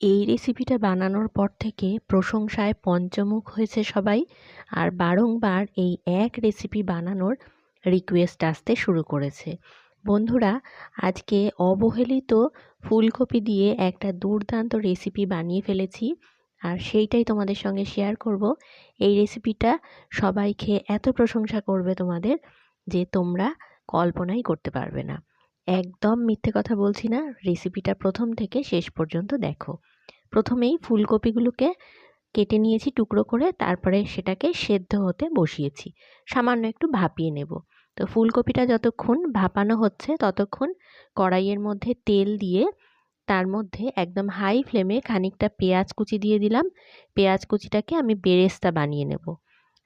এই রেসিপিটা বানানোর পর থেকে প্রশংসায় পঞ্চমুখ হয়েছে সবাই। আর বারংবার এই এক রেসিপি বানানোর রিকোয়েস্ট আসতে শুরু করেছে। বন্ধুরা, আজকে অবহেলিত ফুলকপি দিয়ে একটা দুর্দান্ত রেসিপি বানিয়ে ফেলেছি। আর সেইটাই তোমাদের সঙ্গে শেয়ার করব। এই রেসিপিটা সবাই খেয়ে এত প্রশংসা করবে তোমাদের যে তোমরা কল্পনাই করতে পারবে না। একদম মিথ্যে কথা বলছি না রেসিপিটা প্রথম থেকে শেষ পর্যন্ত দেখো। প্রথমেই ফুলকপিগুলোকে কেটে নিয়েছি টুকরো করে, তারপরে সেটাকে সেদ্ধ হতে বসিয়েছি। সামান্য একটু ভাপিয়ে নেব। তো ফুলকপিটা যতক্ষণ ভাপানো হচ্ছে, ততক্ষণ কড়াইয়ের মধ্যে তেল দিয়ে তার মধ্যে একদম হাই ফ্লেমে খানিকটা পেঁয়াজ কুচি দিয়ে দিলাম। পেঁয়াজ কুচিটাকে আমি বেরেস্তা বানিয়ে নেব।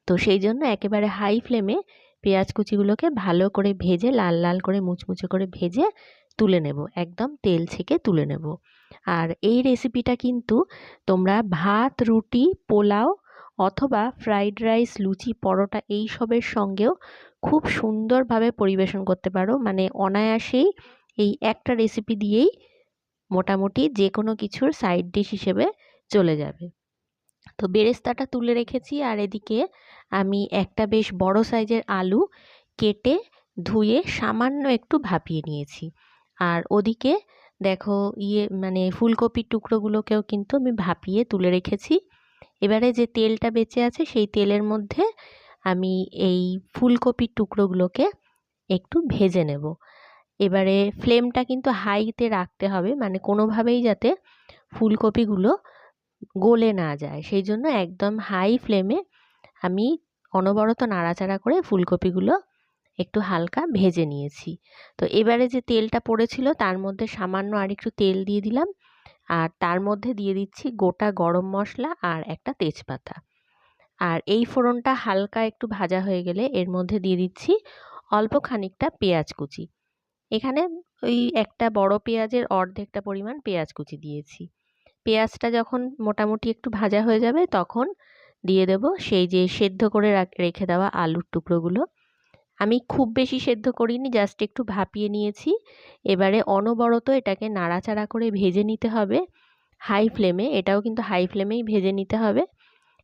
তো সেই জন্য একেবারে হাই ফ্লেমে পেঁয়াজ কুচিগুলোকে ভালো করে ভেজে, লাল লাল করে মুচমুচে করে ভেজে তুলে নেব। একদম তেল ছেঁকে তুলে নেব। আর এই রেসিপিটা কিন্তু তোমরা ভাত, রুটি, পোলাও অথবা ফ্রাইড রাইস, লুচি, পরোটা এই সবের সঙ্গেও খুব সুন্দরভাবে পরিবেশন করতে পারো। মানে অনায়াসেই এই একটা রেসিপি দিয়েই মোটামুটি যে কোনো কিছুর সাইড ডিশ হিসেবে চলে যাবে। তো বেরেস্তাটা তুলে রেখেছি আর এদিকে আমি একটা বেশ বড় সাইজের আলু কেটে ধুয়ে সামান্য একটু ভাপিয়ে নিয়েছি। আর ওদিকে দেখো ইয়ে মানে ফুলকপির টুকরোগুলোকেও কিন্তু আমি ভাপিয়ে তুলে রেখেছি। এবারে যে তেলটা বেঁচে আছে সেই তেলের মধ্যে আমি এই ফুলকপির টুকরোগুলোকে একটু ভেজে নেব। এবারে ফ্লেমটা কিন্তু হাইতে রাখতে হবে মানে কোনোভাবেই যাতে ফুলকপিগুলো গলে না যায়। সেই জন্য একদম হাই ফ্লেমে আমি অনবরত নাড়াচাড়া করে ফুলকপিগুলো একটু হালকা ভেজে নিয়েছি। তো এবারে যে তেলটা পড়েছিল তার মধ্যে সামান্য আর একটু তেল দিয়ে দিলাম। আর তার মধ্যে দিয়ে দিচ্ছি গোটা গরম মশলা আর একটা তেজপাতা। আর এই ফোড়নটা হালকা একটু ভাজা হয়ে গেলে এর মধ্যে দিয়ে দিচ্ছি অল্প খানিকটা পেঁয়াজ কুচি। এখানে ওই একটা বড় পেঁয়াজের অর্ধেকটা পরিমাণ পেঁয়াজ কুচি দিয়েছি। পেঁয়াজটা যখন মোটামুটি একটু ভাজা হয়ে যাবে, তখন দিয়ে দেব সেই যে সেদ্ধ করে রেখে দেওয়া আলুর টুকরোগুলো। আমি খুব বেশি সেদ্ধ করিনি, জাস্ট একটু ভাপিয়ে নিয়েছি। এবারে অনবরত এটাকে নাড়াচাড়া করে ভেজে নিতে হবে। হাই ফ্লেমে, এটাও কিন্তু হাই ফ্লেমেই ভেজে নিতে হবে।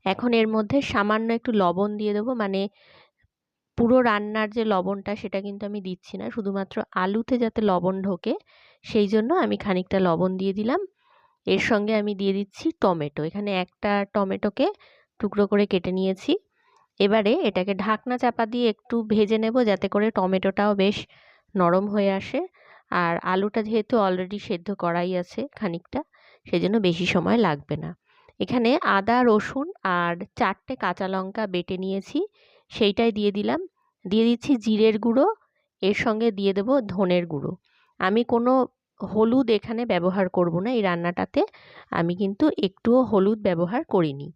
এখন এর মধ্যে সামান্য একটু লবণ দিয়ে দেবো মানে পুরো রান্নার যে লবণটা সেটা কিন্তু আমি দিচ্ছি না, শুধুমাত্র আলুতে যাতে লবণ ঢোকে, সেই জন্য আমি খানিকটা লবণ দিয়ে দিলাম। এর সঙ্গে আমি দিয়ে দিচ্ছি টমেটো। এখানে একটা টমেটোকে টুকরো করে কেটে নিয়েছি। এবারে এটাকে ঢাকনা চাপা দিয়ে একটু ভেজে নেব যাতে করে টমেটোটাও বেশ নরম হয়ে আসে। আর আলুটা যেহেতু অলরেডি সেদ্ধ করাই আছে খানিকটা, সেজন্য বেশি সময় লাগবে না। এখানে আদা, রসুন আর চারটে কাঁচা লঙ্কা বেটে নিয়েছি, সেইটাই দিয়ে দিলাম। দিয়ে দিচ্ছি জিরের গুঁড়ো, এর সঙ্গে দিয়ে দেবো ধনের গুঁড়ো। আমি কোনো হলুদ এখানে ব্যবহার করব না এই রান্নাটাতে। আমি কিন্তু একটুও হলুদ ব্যবহার করিনি।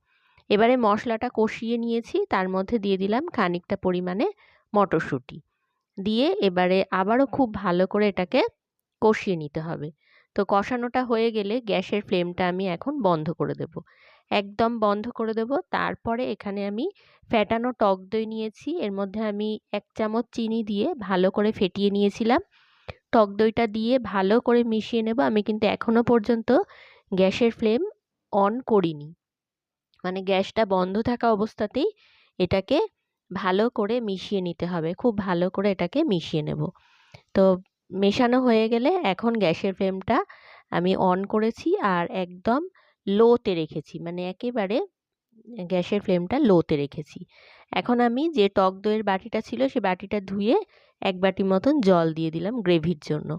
এবারে মশলাটা কষিয়ে নিয়েছি, তার মধ্যে দিয়ে দিলাম খানিকটা পরিমাণে মটরশুঁটি। দিয়ে এবারে আবারও খুব ভালো করে এটাকে কষিয়ে নিতে হবে। তো কষানোটা হয়ে গেলে গ্যাসের ফ্লেমটা আমি এখন বন্ধ করে দেব। একদম বন্ধ করে দেব। তারপরে এখানে আমি ফ্যাটানো টক দই নিয়েছি। এর মধ্যে আমি এক চামচ চিনি দিয়ে ভালো করে ফেটিয়ে নিয়েছিলাম। টক দইটা দিয়ে ভালো করে মিশিয়ে নেব। আমি কিন্তু এখনও পর্যন্ত গ্যাসের ফ্লেম অন করিনি। মানে গ্যাসটা বন্ধ থাকা অবস্থাতেই এটাকে ভালো করে মিশিয়ে নিতে হবে। খুব ভালো করে এটাকে মিশিয়ে নেব। তো মেশানো হয়ে গেলে এখন গ্যাসের ফ্লেমটা আমি অন করেছি আর একদম লোতে রেখেছি। মানে একেবারে গ্যাসের ফ্লেমটা লোতে রেখেছি। এখন আমি যে টক দইয়ের বাটিটা ছিল, সে বাটিটা ধুয়ে এক বাটি মতন জল দিয়ে দিলাম গ্রেভির জন্য।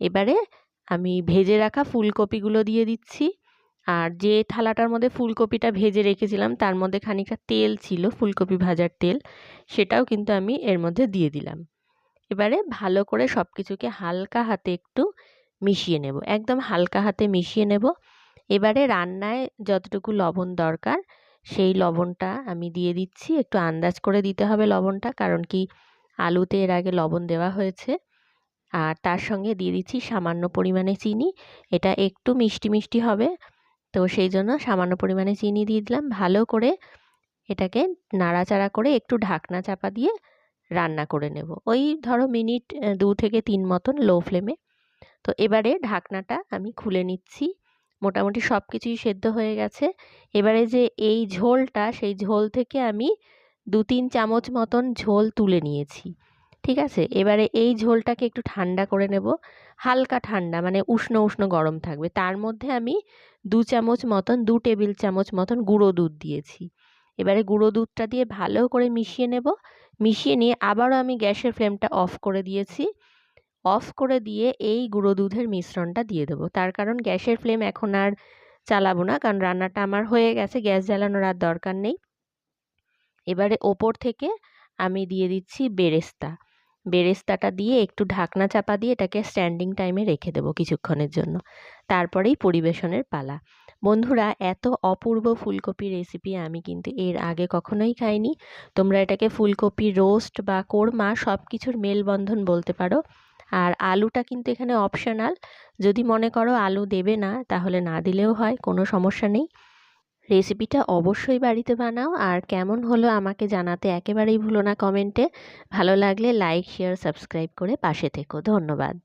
এবারে আমি ভেজে রাখা ফুলকপিগুলো দিয়ে দিচ্ছি। আর যে থালাটার মধ্যে ফুলকপিটা ভেজে রেখেছিলাম, তার মধ্যে খানিকটা তেল ছিল, ফুলকপি ভাজার তেল, সেটাও কিন্তু আমি এর মধ্যে দিয়ে দিলাম। এবারে ভালো করে সব কিছুকে হালকা হাতে একটু মিশিয়ে নেব, একদম হালকা হাতে মিশিয়ে নেব। এবারে রান্নায় যতটুকু লবণ দরকার সেই লবণটা আমি দিয়ে দিচ্ছি। একটু আন্দাজ করে দিতে হবে লবণটা, কারণ কি আলুতে এর আগে লবণ দেওয়া হয়েছে। আর তার সঙ্গে দিয়ে দিচ্ছি সামান্য পরিমাণে চিনি। এটা একটু মিষ্টি মিষ্টি হবে, তো সেই জন্য সামান্য পরিমাণে চিনি দিয়ে দিলাম। ভালো করে এটাকে নাড়াচাড়া করে একটু ঢাকনা চাপা দিয়ে রান্না করে নেব। ওই ধরো মিনিট দু থেকে তিন মতন লো ফ্লেমে। তো এবারে ঢাকনাটা আমি খুলে নিচ্ছি। মোটামুটি সব কিছুই সেদ্ধ হয়ে গেছে। এবারে যে এই ঝোলটা, সেই ঝোল থেকে আমি দু তিন চামচ মতন ঝোল তুলে নিয়েছি, ঠিক আছে? এবারে এই ঝোলটাকে একটু ঠান্ডা করে নেব, হালকা ঠান্ডা মানে উষ্ণ উষ্ণ গরম থাকবে। তার মধ্যে আমি দু চামচ মতন, দু টেবিল চামচ মতন গুঁড়ো দুধ দিয়েছি। এবারে গুঁড়ো দুধটা দিয়ে ভালো করে মিশিয়ে নেব। মিশিয়ে নিয়ে আবারও আমি গ্যাসের ফ্লেমটা অফ করে দিয়েছি। অফ করে দিয়ে এই গুঁড়ো দুধের মিশ্রণটা দিয়ে দেবো। তার কারণ গ্যাসের ফ্লেম এখন আর চালাবো না, কারণ রান্নাটা আমার হয়ে গেছে, গ্যাস জ্বালানোর আর দরকার নেই। এবারে ওপর থেকে আমি দিয়ে দিচ্ছি বেরেস্তা। বেরেস্তাটা দিয়ে একটু ঢাকনা চাপা দিয়ে এটাকে স্ট্যান্ডিং টাইমে রেখে দেবো কিছুক্ষণের জন্য। তারপরেই পরিবেশনের পালা। বন্ধুরা, এত অপূর্ব ফুলকপি রেসিপি আমি কিন্তু এর আগে কখনোই খাইনি। তোমরা এটাকে ফুলকপি রোস্ট বা কোরমা সব কিছুর মেলবন্ধন বলতে পারো। আর আলুটা কিন্তু এখানে অপশনাল যদি মনে করো আলু দেবে না, তাহলে না দিলেও হয়, কোনো সমস্যা নেই। রেসিপিটা অবশ্যই বাড়িতে বানাও। আর কেমন হলো আমাকে জানাতে একেবারেই ভুলো না কমেন্টে ভালো লাগলে লাইক শেয়ার সাবস্ক্রাইব করে পাশে থেকো। ধন্যবাদ।